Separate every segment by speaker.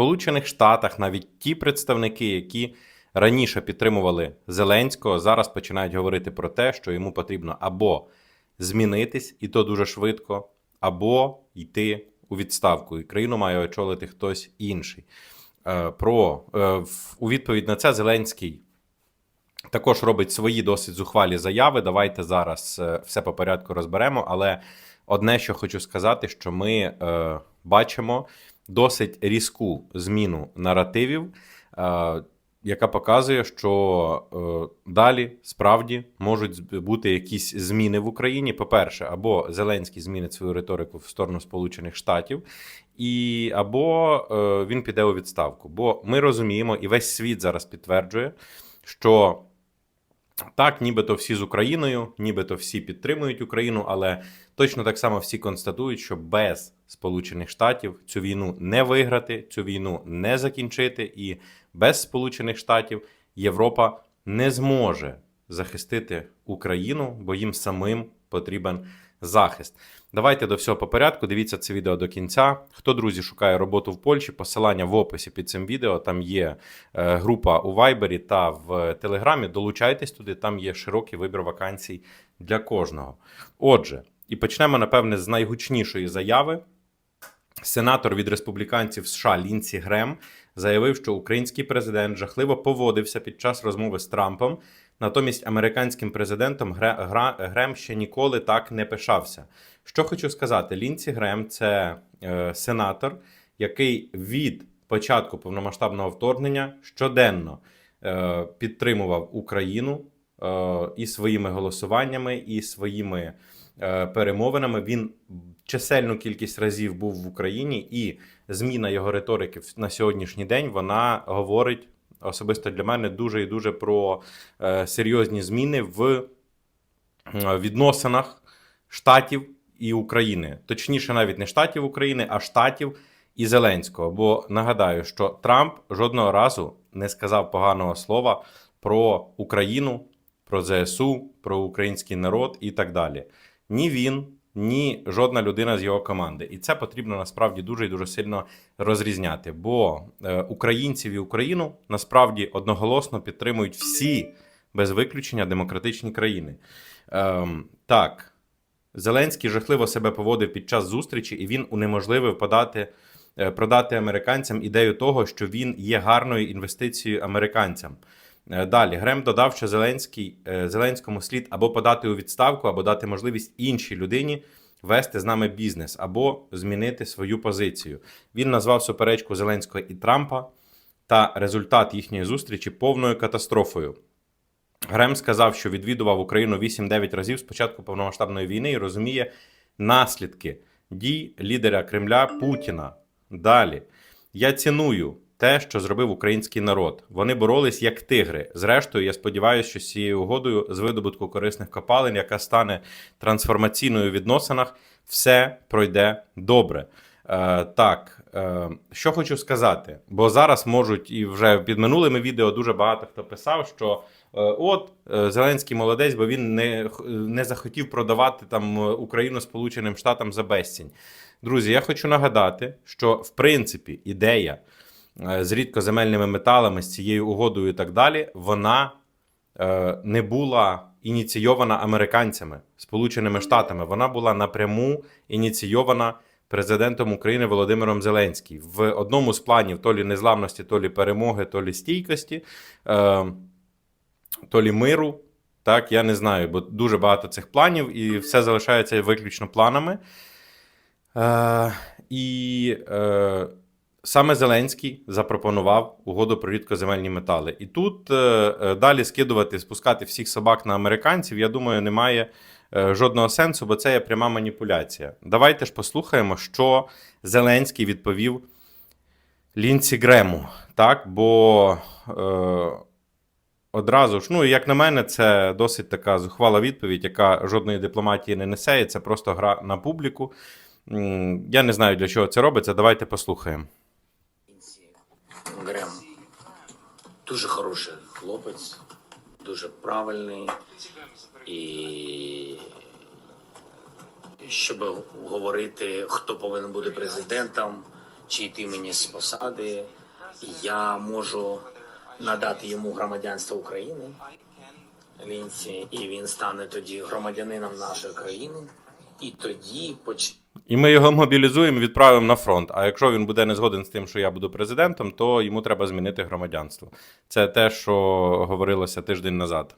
Speaker 1: Сполучених Штатах навіть ті представники, які раніше підтримували Зеленського, зараз починають говорити про те, що йому потрібно або змінитись, і то дуже швидко, або йти у відставку, і країну має очолити хтось інший. Е, Про е, у відповідь на це Зеленський також робить свої досить зухвалі заяви. Давайте зараз е, все по порядку розберемо. Але одне, що хочу сказати, що ми е, бачимо досить різку зміну наративів, е, яка показує, що е, далі справді можуть бути якісь зміни в Україні. По-перше, або Зеленський змінить свою риторику в сторону Сполучених Штатів, і або е, він піде у відставку. Бо ми розуміємо, і весь світ зараз підтверджує, що так, нібито всі з Україною, нібито всі підтримують Україну, але точно так само всі констатують, що без Сполучених Штатів цю війну не виграти, цю війну не закінчити, і без Сполучених Штатів Європа не зможе захистити Україну, бо їм самим потрібен захист. Давайте до всього по порядку. Дивіться це відео до кінця. Хто друзі шукає роботу в Польщі? Посилання в описі під цим відео. Там є е, група у Вайбері та в Телеграмі. Долучайтесь туди, там є широкий вибір вакансій для кожного. Отже, і почнемо, напевне, з найгучнішої заяви. Сенатор від республіканців США Лінсі Грем заявив, що український президент жахливо поводився під час розмови з Трампом. Натомість американським президентом Грем ще ніколи так не пишався. Що хочу сказати, Лінсі Грем це е, сенатор, який від початку повномасштабного вторгнення щоденно е, підтримував Україну е, і своїми голосуваннями, і своїми е, перемовинами. Він чисельну кількість разів був в Україні, і зміна його риторики на сьогоднішній день вона говорить особисто для мене дуже і дуже про е, серйозні зміни в е, відносинах штатів і України. Точніше, навіть не штатів України, а штатів і Зеленського. Бо нагадаю, що Трамп жодного разу не сказав поганого слова про Україну, про ЗСУ, про український народ і так далі. Ні він, ні жодна людина з його команди. І це потрібно насправді дуже і дуже сильно розрізняти. Бо е, українців і Україну насправді одноголосно підтримують всі без виключення демократичні країни. Ем, так, Зеленський жахливо себе поводив під час зустрічі, і він унеможливив подати, е, продати американцям ідею того, що він є гарною інвестицією американцям. Е, Далі Грем додав, що Зеленський, е, Зеленському слід або подати у відставку, або дати можливість іншій людині вести з нами бізнес, або змінити свою позицію. Він назвав суперечку Зеленського і Трампа та результат їхньої зустрічі повною катастрофою. Грем сказав, що відвідував Україну 8-9 разів з початку повномасштабної війни і розуміє наслідки дій лідера Кремля Путіна. Далі я ціную те, що зробив український народ. Вони боролись як тигри. Зрештою, я сподіваюся, що з цією угодою з видобутку корисних копалин, яка стане трансформаційною у відносинах, все пройде добре. Е, так, е, що хочу сказати, бо зараз можуть і вже під минулими відео дуже багато хто писав, що е, от е, Зеленський молодець, бо він не, не захотів продавати там е, Україну Сполученим Штатам за безцінь. Друзі, я хочу нагадати, що в принципі ідея з рідкоземельними металами, з цією угодою і так далі, вона е, не була ініційована американцями, Сполученими Штатами. Вона була напряму ініційована президентом України Володимиром Зеленським. В одному з планів то лі незламності, то лі перемоги, то лі стійкості, е, то лі миру. Так, я не знаю, бо дуже багато цих планів, і все залишається виключно планами. Е, і е, саме Зеленський запропонував угоду про рідкоземельні метали. І тут е, е, далі скидувати, спускати всіх собак на американців, я думаю, немає е, жодного сенсу, бо це є пряма маніпуляція. Давайте ж послухаємо, що Зеленський відповів Лінці Грему. Так, бо е, одразу ж, ну, як на мене, це досить така зухвала відповідь, яка жодної дипломатії не несе, і це просто гра на публіку. Я не знаю, для чого це робиться. Давайте послухаємо.
Speaker 2: Грем дуже хороший хлопець, дуже правильний. І щоб говорити, хто повинен бути президентом, чи йти мені з посади, я можу надати йому громадянство України. Лінці, і він стане тоді громадянином нашої країни, і тоді поч...
Speaker 1: І ми його мобілізуємо, відправимо на фронт. А якщо він буде не згоден з тим, що я буду президентом, то йому треба змінити громадянство. Це те, що говорилося тиждень назад.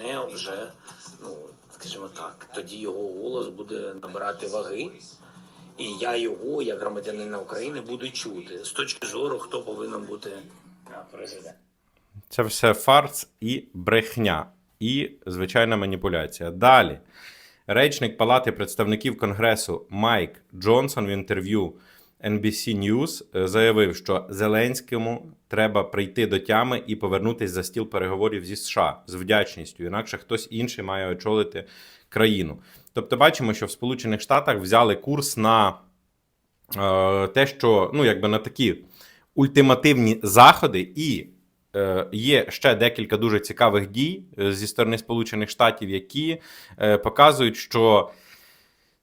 Speaker 2: не вже, ну скажімо так, тоді його голос буде набирати ваги, і я його, як громадянина України, буду чути з точки зору, хто повинен бути президентом.
Speaker 1: Це все фарс і брехня, і звичайна маніпуляція. Далі. Речник Палати представників Конгресу Майк Джонсон в інтерв'ю NBC News е, заявив, що Зеленському треба прийти до тями і повернутися за стіл переговорів зі США з вдячністю, інакше хтось інший має очолити країну. Тобто, бачимо, що в Сполучених Штатах взяли курс на е, те, що ну, якби на такі ультимативні заходи, і є ще декілька дуже цікавих дій е, зі сторони Сполучених Штатів, які е, показують, що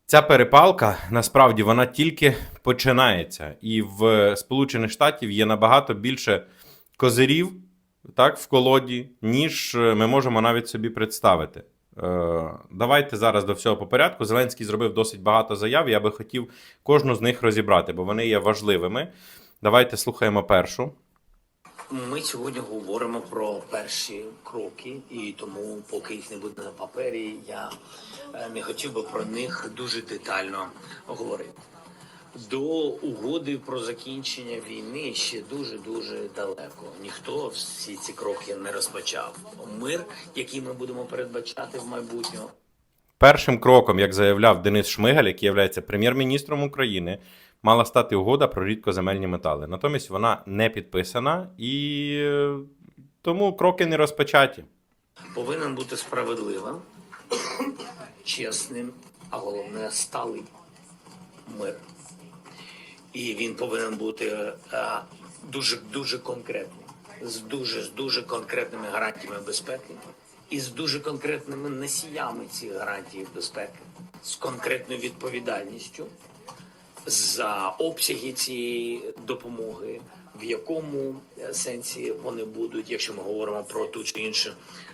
Speaker 1: ця перепалка насправді вона тільки починається, і в Сполучених Штатів є набагато більше козирів так, в колоді, ніж е, ми можемо навіть собі представити. Е, Давайте зараз до всього по порядку. Зеленський зробив досить багато заяв. Я би хотів кожну з них розібрати, бо вони є важливими. Давайте слухаємо першу.
Speaker 2: Ми сьогодні говоримо про перші кроки, і тому, поки їх не буде на папері, я е, не хотів би про них дуже детально говорити. До угоди про закінчення війни ще дуже дуже далеко. Ніхто всі ці кроки не розпочав. Мир, який ми будемо передбачати в майбутньому,
Speaker 1: Першим кроком, як заявляв Денис Шмигаль, який є прем'єр-міністром України, мала стати угода про рідкоземельні метали. Натомість вона не підписана і е, тому кроки не розпочаті.
Speaker 2: повинен бути справедливим, чесним, а головне сталий мир. І він повинен бути е, дуже дуже конкретним, з дуже з дуже конкретними гарантіями безпеки і з дуже конкретними носіями цих гарантій безпеки, з конкретною відповідальністю за обсяги цієї допомоги, в якому е, сенсі вони будуть, якщо ми говоримо про ту чи іншу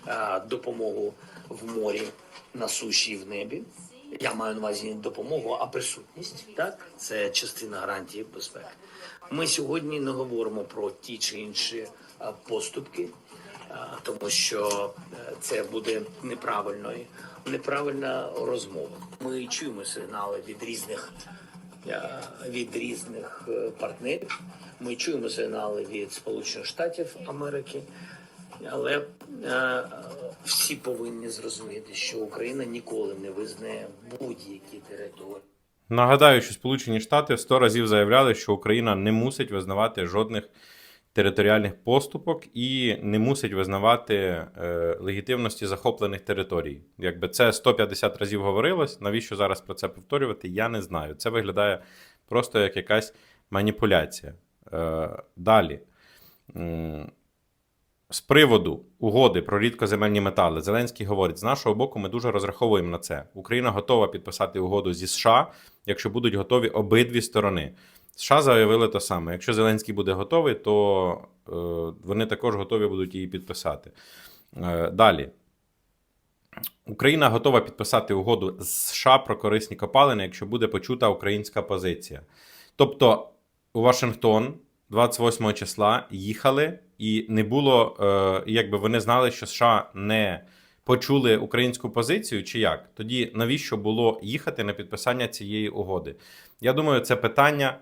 Speaker 2: е, допомогу в морі, на суші і в небі. Я маю на увазі не допомогу, а присутність. Так, це частина гарантії безпеки. Ми сьогодні не говоримо про ті чи інші е, поступки, тому що це буде неправильною, неправильна розмова. Ми чуємо сигнали від різних від різних е, партнерів. Ми чуємо сигнали від Сполучених Штатів Америки, але е, всі повинні зрозуміти, що Україна ніколи не визнає будь-які території.
Speaker 1: Нагадаю, що Сполучені Штати сто разів заявляли, що Україна не мусить визнавати жодних територіальних поступок і не мусить визнавати е, легітимності захоплених територій. Якби це 150 разів говорилось, навіщо зараз про це повторювати, я не знаю. Це виглядає просто як якась маніпуляція. Е, далі. З приводу угоди про рідкоземельні метали, Зеленський говорить: з нашого боку, ми дуже розраховуємо на це. Україна готова підписати угоду зі США, якщо будуть готові обидві сторони. США заявили те саме. Якщо Зеленський буде готовий, то е, вони також готові будуть її підписати. Е, далі. Україна готова підписати угоду з США про корисні копалини, якщо буде почута українська позиція. Тобто, у Вашингтон 28 числа їхали, і не було, е, якби вони знали, що США не почули українську позицію, чи як? Тоді навіщо було їхати на підписання цієї угоди? Я думаю, це питання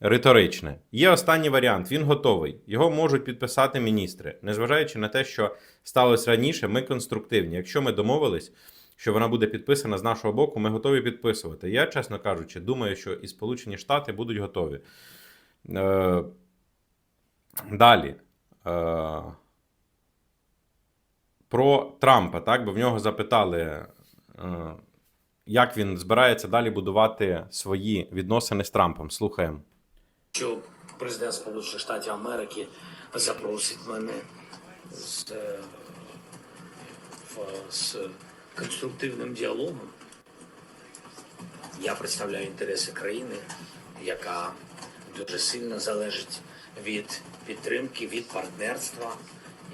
Speaker 1: риторичне. Є останній варіант, він готовий. Його можуть підписати міністри. Незважаючи на те, що сталося раніше, ми конструктивні. Якщо ми домовились, що вона буде підписана з нашого боку, ми готові підписувати. Я, чесно кажучи, думаю, що і Сполучені Штати будуть готові. Е, далі. Е, про Трампа, так? Бо в нього запитали, е, як він збирається далі будувати свої відносини з Трампом. Слухаємо.
Speaker 2: Що президент Сполучених Штатів Америки запросить мене з, е, з конструктивним діалогом. Я представляю інтереси країни, яка дуже сильно залежить від підтримки, від партнерства.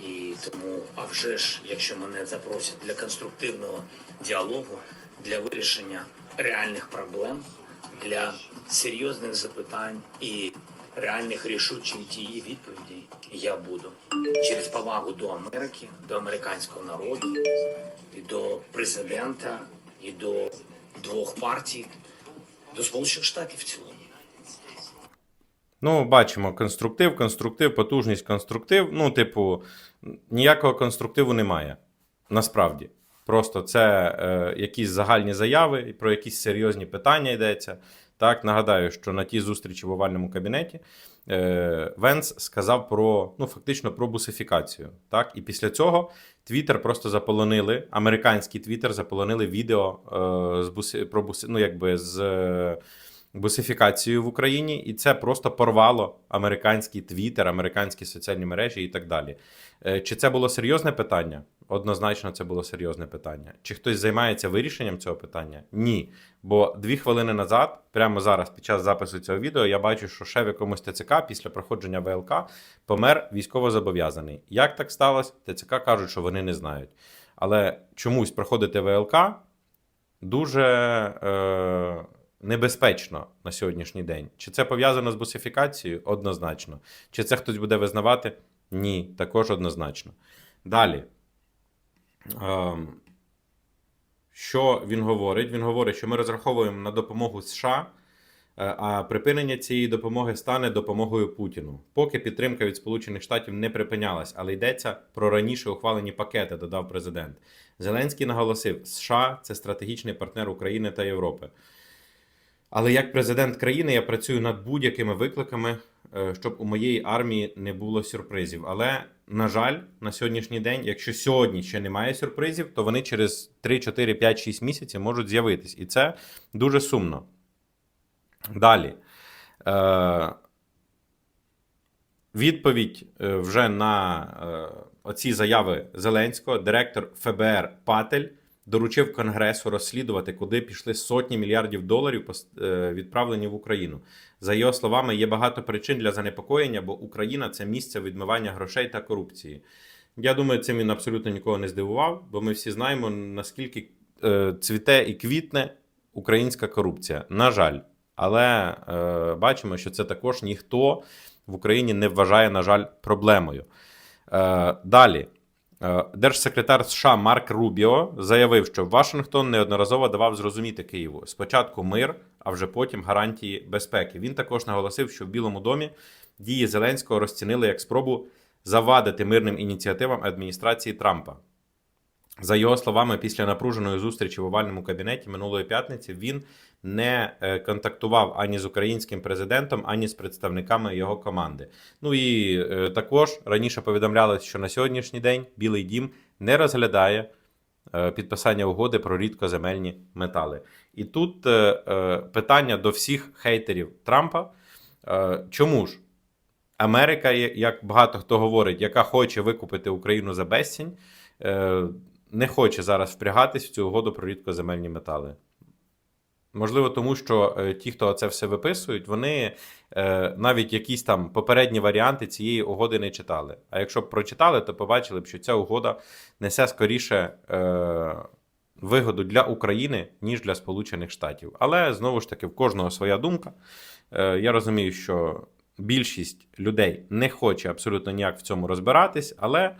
Speaker 2: І тому, а вже ж, якщо мене запросять для конструктивного діалогу, для вирішення реальних проблем, для серйозних запитань і реальних рішучих дій і відповідей, я буду через повагу до Америки, до американського народу, і до президента, і до двох партій, до Сполучених Штатів в цілому.
Speaker 1: Ну, бачимо, конструктив, конструктив, потужність, конструктив. Ну, типу, ніякого конструктиву немає. Насправді. Просто це е, якісь загальні заяви, про якісь серйозні питання йдеться. Так, нагадаю, що на тій зустрічі в овальному кабінеті е, Венс сказав про ну, фактично про бусифікацію. Так, і після цього Твіттер просто заполонили, американський Твіттер заполонили відео е, з буси, про буси, ну, якби з. Е, бусифікацією в Україні, і це просто порвало американський твіттер, американські соціальні мережі і так далі. Е, Чи це було серйозне питання? Однозначно, це було серйозне питання. Чи хтось займається вирішенням цього питання? Ні. Бо дві хвилини назад, прямо зараз, під час запису цього відео, я бачу, що ще в якомусь ТЦК після проходження ВЛК помер військовозобов'язаний. Як так сталося? ТЦК кажуть, що вони не знають. Але чомусь проходити ВЛК дуже е, небезпечно на сьогоднішній день. Чи це пов'язано з бусифікацією? Однозначно. Чи це хтось буде визнавати? Ні, також однозначно. Далі. Ем, що він говорить? Він говорить, що ми розраховуємо на допомогу США, е, а припинення цієї допомоги стане допомогою Путіну. Поки підтримка від Сполучених Штатів не припинялась, але йдеться про раніше ухвалені пакети, додав президент. Зеленський наголосив, США це стратегічний партнер України та Європи. Але як президент країни я працюю над будь-якими викликами, е, щоб у моєї армії не було сюрпризів. Але, на жаль, на сьогоднішній день, якщо сьогодні ще немає сюрпризів, то вони через 3, 4, 5, 6 місяців можуть з'явитись. І це дуже сумно. Далі. Е, відповідь е, вже на оці заяви Зеленського, директор ФБР Патель доручив Конгресу розслідувати, куди пішли сотні мільярдів доларів, е, відправлені в Україну. За його словами, є багато причин для занепокоєння, бо Україна це місце відмивання грошей та корупції. Я думаю, цим він абсолютно нікого не здивував, бо ми всі знаємо, наскільки е, цвіте і квітне українська корупція. На жаль, але е, бачимо, що це також ніхто в Україні не вважає, на жаль, проблемою. Е, далі. Е, Держсекретар США Марк Рубіо заявив, що Вашингтон неодноразово давав зрозуміти Києву спочатку мир, а вже потім гарантії безпеки. Він також наголосив, що в Білому домі дії Зеленського розцінили як спробу завадити мирним ініціативам адміністрації Трампа. За його словами, після напруженої зустрічі в овальному кабінеті минулої п'ятниці він не е, контактував ані з українським президентом, ані з представниками його команди. Ну і е, також раніше повідомлялось, що на сьогоднішній день Білий Дім не розглядає е, підписання угоди про рідкоземельні метали. І тут питання до всіх хейтерів Трампа. Чому ж Америка, як багато хто говорить, яка хоче викупити Україну за безцінь, не хоче зараз впрягатись в цю угоду про рідкоземельні метали. Можливо, тому що е, ті, хто це все виписують, вони е, навіть якісь там попередні варіанти цієї угоди не читали. А якщо б прочитали, то побачили б, що ця угода несе скоріше е, вигоду для України, ніж для Сполучених Штатів. Але знову ж таки, в кожного своя думка. Я розумію, що більшість людей не хоче абсолютно ніяк в цьому розбиратись, але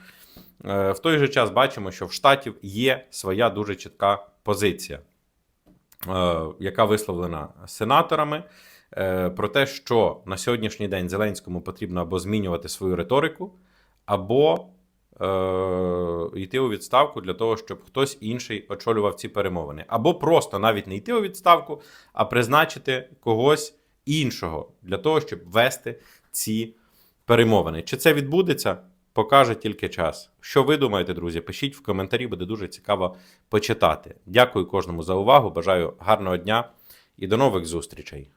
Speaker 1: в той же час бачимо, що в Штатів є своя дуже чітка позиція е, яка висловлена сенаторами, е, про те, що на сьогоднішній день Зеленському потрібно або змінювати свою риторику, або е, йти у відставку для того, щоб хтось інший очолював ці перемовини, або просто навіть не йти у відставку, а призначити когось іншого для того, щоб вести ці перемовини. Чи це відбудеться? Покаже тільки час. Що ви думаєте, друзі? Пишіть в коментарі, буде дуже цікаво почитати. Дякую кожному за увагу. Бажаю гарного дня і до нових зустрічей.